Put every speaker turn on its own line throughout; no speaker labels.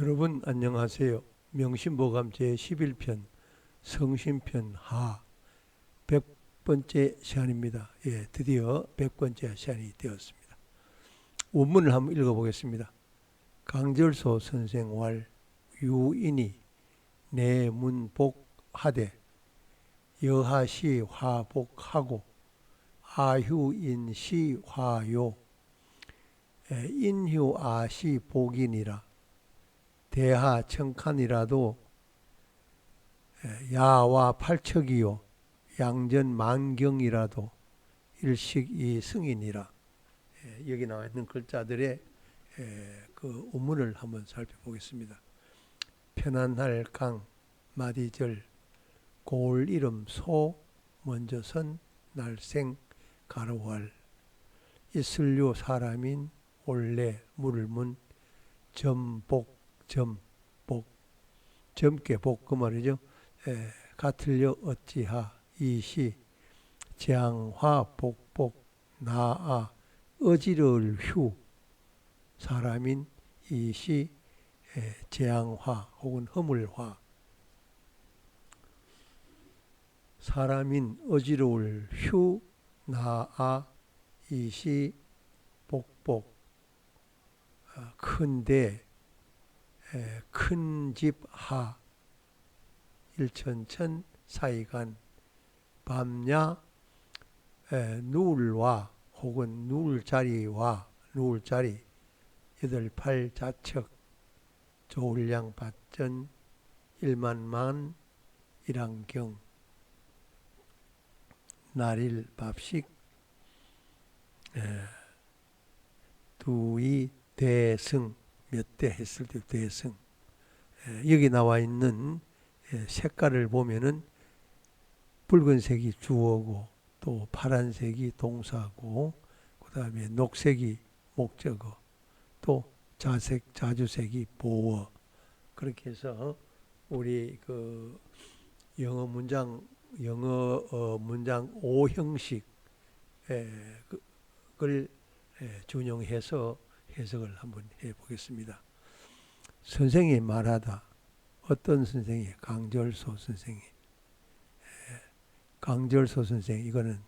여러분 안녕하세요. 명심보감 제11편 성심편 하 100번째 시간입니다. 예, 드디어 100번째 시간이 되었습니다. 원문을 한번 읽어보겠습니다. 강절소 선생 왈 유인이 내문복하되 여하시 화복하고 아휴인시 화요 에, 인휴아시 복이니라 대하 청칸이라도 에, 야와 팔척이요 양전 만경이라도 일식 이 승인이라 에, 여기 나와 있는 글자들의 에, 그 우문을 한번 살펴보겠습니다. 편안할 강 마디절 고을 이름 소 먼저 선 날생 가로활 이슬류 사람인 올레 물문 점복 점복 점게 복그 말이죠. 에, 같을려 어찌하 이시? 장화 복복 나아 어지러울 휴 사람인 이시? 에, 재앙화 혹은 허물화. 사람인 어지러울 휴 나아 이시? 복복. 아, 큰데 큰 집 하 일천천 사이간 밤야 에, 누울와 혹은 누울 자리와 누울 자리 여덟 팔 자척 조울량 밭전 일만만 일안경 날일 밥식 에, 두이 대승 몇 대 했을 때 대승 에, 여기 나와 있는 에, 색깔을 보면은 붉은색이 주어고 또 파란색이 동사고 그 다음에 녹색이 목적어 또 자색 자주색이 보어. 그렇게 해서 우리 그 영어 문장 영어 어, 문장 오 형식 을 준용해서 해석을 한번 해 보겠습니다. 선생이 말하다 어떤 선생이 강절소 선생이 강절소 선생 이거는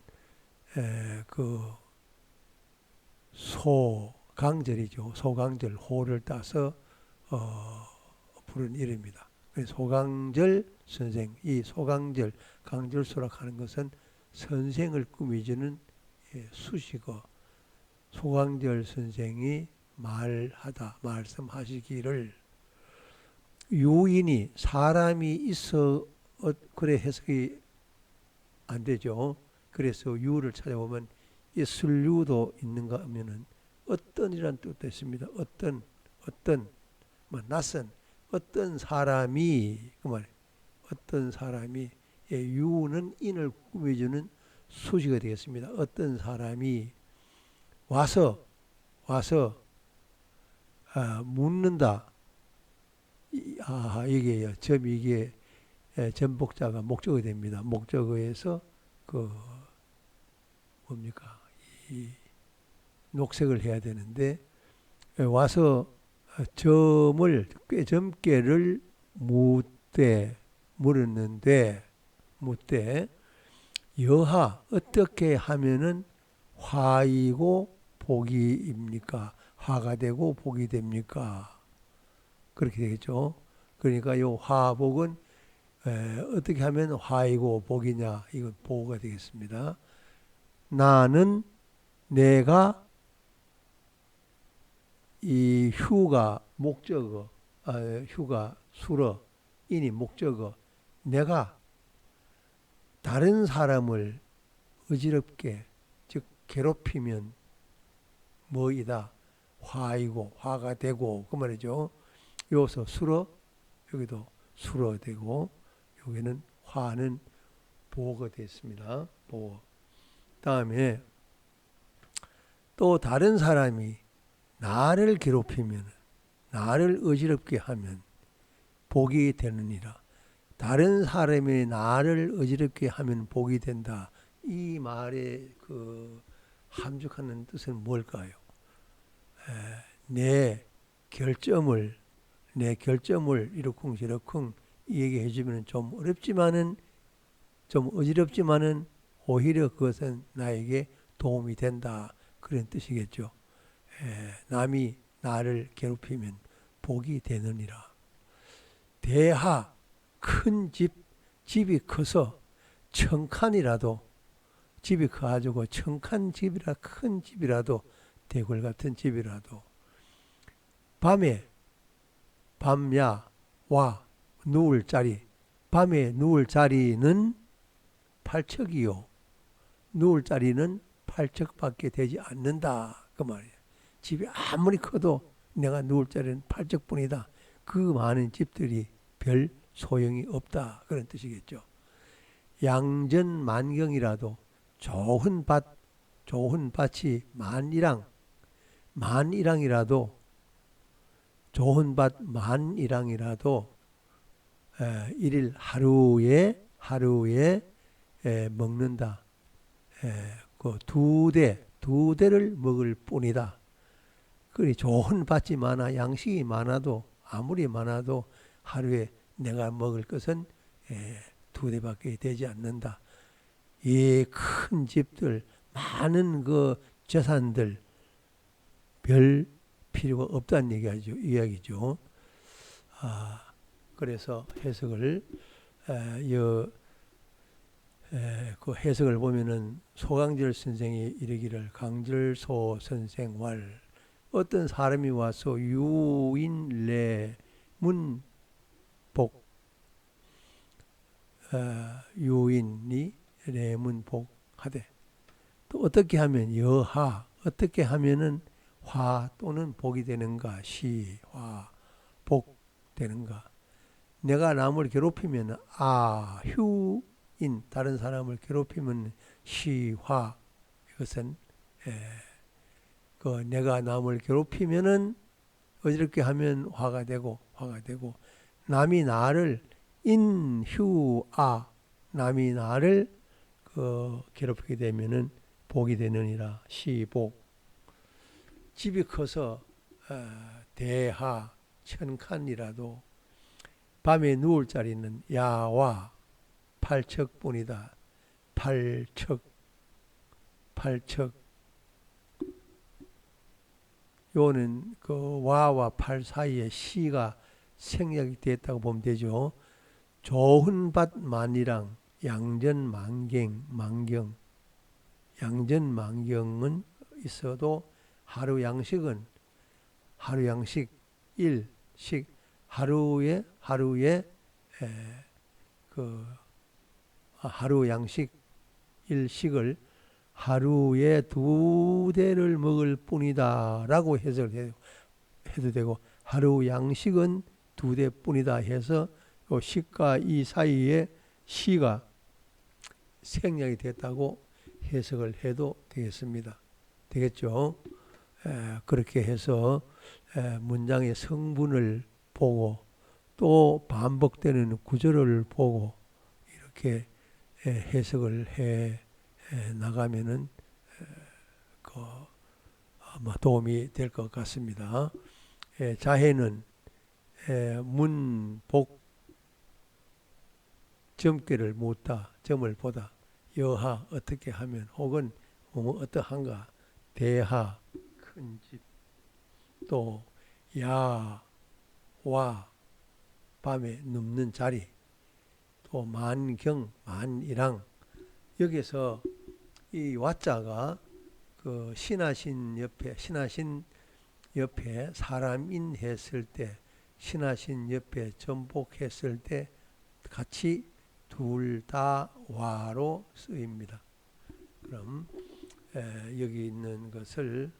그 소강절이죠 소강절 호를 따서 어, 부른 이름입니다. 소강절 선생 이 소강절 강절소라 하는 것은 선생을 꾸미주는 수식어 소강절 선생이 말하다 말씀하시기를 유인이 사람이 있어 어, 그래 해석이 안 되죠. 그래서 유를 찾아보면 있을 유도 있는가 하면은 어떤이란 뜻도 있습니다. 어떤 어떤 뭐 낯선 어떤 사람이 그말 어떤 사람이 예, 유는 인을 꾸며주는 수식이 되겠습니다. 어떤 사람이 와서 와서 아, 묻는다. 아 이게요. 점 이게 예, 전복자가 목적어 됩니다. 목적어에서 그 뭡니까 이 녹색을 해야 되는데 예, 와서 점을 꽤 점괘를 묻되 물었는데 묻되 여하 어떻게 하면은 화이고 복이입니까? 화가 되고 복이 됩니까? 그렇게 되겠죠. 그러니까 요 화복은 에, 어떻게 하면 화이고 복이냐? 이건 보호가 되겠습니다. 나는 내가 이 휴가 목적어, 아, 휴가 수러, 인이 목적어, 내가 다른 사람을 어지럽게 즉 괴롭히면 뭐이다 화이고 화가 되고 그 말이죠. 여기서 수러 여기도 수러 되고 여기는 화는 보호가 됐습니다. 보호. 다음에 또 다른 사람이 나를 괴롭히면 나를 어지럽게 하면 복이 되느니라. 다른 사람이 나를 어지럽게 하면 복이 된다. 이 말의 그 함축하는 뜻은 뭘까요? 에, 내 결점을 내 결점을 이러쿵 저러쿵 얘기해 주면 좀 어렵지만은 좀 어지럽지만은 오히려 그것은 나에게 도움이 된다 그런 뜻이겠죠. 에, 남이 나를 괴롭히면 복이 되느니라. 대하 큰 집, 집이 커서 청칸이라도 집이 커가지고 청칸 집이라 큰 집이라도 대궐 같은 집이라도 밤에 밤야 와 누울 자리 밤에 누울 자리는 팔척이요. 누울 자리는 팔척밖에 되지 않는다. 그 말이에요. 집이 아무리 커도 내가 누울 자리는 팔척뿐이다. 그 많은 집들이 별 소용이 없다. 그런 뜻이겠죠. 양전 만경이라도 좋은 밭 좋은 밭이 만이랑 만이랑이라도 좋은 밭 만이랑이라도 에, 일일 하루에 하루에 에, 먹는다. 그두 대, 두 대를 먹을 뿐이다. 그리 좋은 밭이 많아 양식이 많아도 아무리 많아도 하루에 내가 먹을 것은 에, 두 대밖에 되지 않는다. 이 큰 집들, 많은 그 재산들 별 필요가 없다는 얘기죠. 이야기죠. 아, 그래서 해석을 에, 여, 에, 그 해석을 보면은 소강절 선생이 이르기를 강절소 선생왈 어떤 사람이 와서 유인례 문복 어, 유인이 레문복 하되 또 어떻게 하면 여하 어떻게 하면은 화 또는 복이 되는가 시화 복 되는가. 내가 남을 괴롭히면 아 휴인 다른 사람을 괴롭히면 시화. 이것은 에, 그 내가 남을 괴롭히면은 어지럽게 하면 화가 되고 화가 되고. 남이 나를 인휴아 남이 나를 그 괴롭히게 되면은 복이 되느니라. 시복 집이 커서 어, 대하 천칸이라도 밤에 누울 자리는 야와 팔척뿐이다. 팔척 팔척 요는 그 와와 팔 사이에 시가 생략이 됐다고 보면 되죠. 좋은 밭 만이랑 양전 만경 만경 양전 만경은 있어도 하루 양식은 하루 양식 일식 하루에 하루에 에, 그 하루 양식 일식을 하루에 두 대를 먹을 뿐이다라고 해석을 해도 되고 하루 양식은 두 대뿐이다 해서 그 식과 이 사이에 시가 생략이 됐다고 해석을 해도 되겠습니다. 되겠죠? 그렇게 해서 문장의 성분을 보고 또 반복되는 구절을 보고 이렇게 해석을 해 나가면은 그 아마 도움이 될 것 같습니다. 자해는 문복 점괘를 묻다 점을 보다 여하 어떻게 하면 혹은 어떠한가 대하 큰 집, 또 야, 와, 밤에 눕는 자리, 또 만경, 만이랑 여기서 이 와자가 그 신하신 옆에 신하신 옆에 사람인 했을 때 신하신 옆에 전복했을 때 같이 둘 다 와로 쓰입니다. 그럼 에, 여기 있는 것을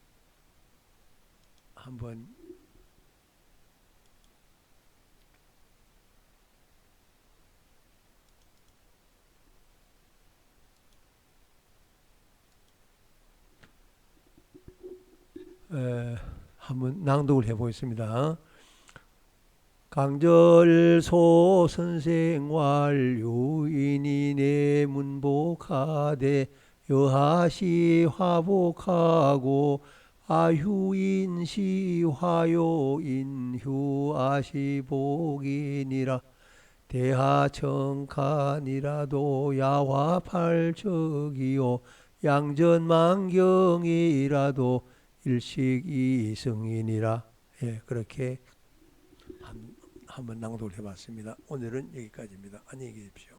한번 에, 한번 낭독을 해보겠습니다. 강절소 선생활 유인이 내문복하되 여하시 화복하고 아휴인시 화요인 휴 아시복이니라 대하청칸이라도 야화팔적이요 양전만경이라도 일식이승이니라 예 그렇게 한, 한번 낭독을 해봤습니다. 오늘은 여기까지입니다. 안녕히 계십시오.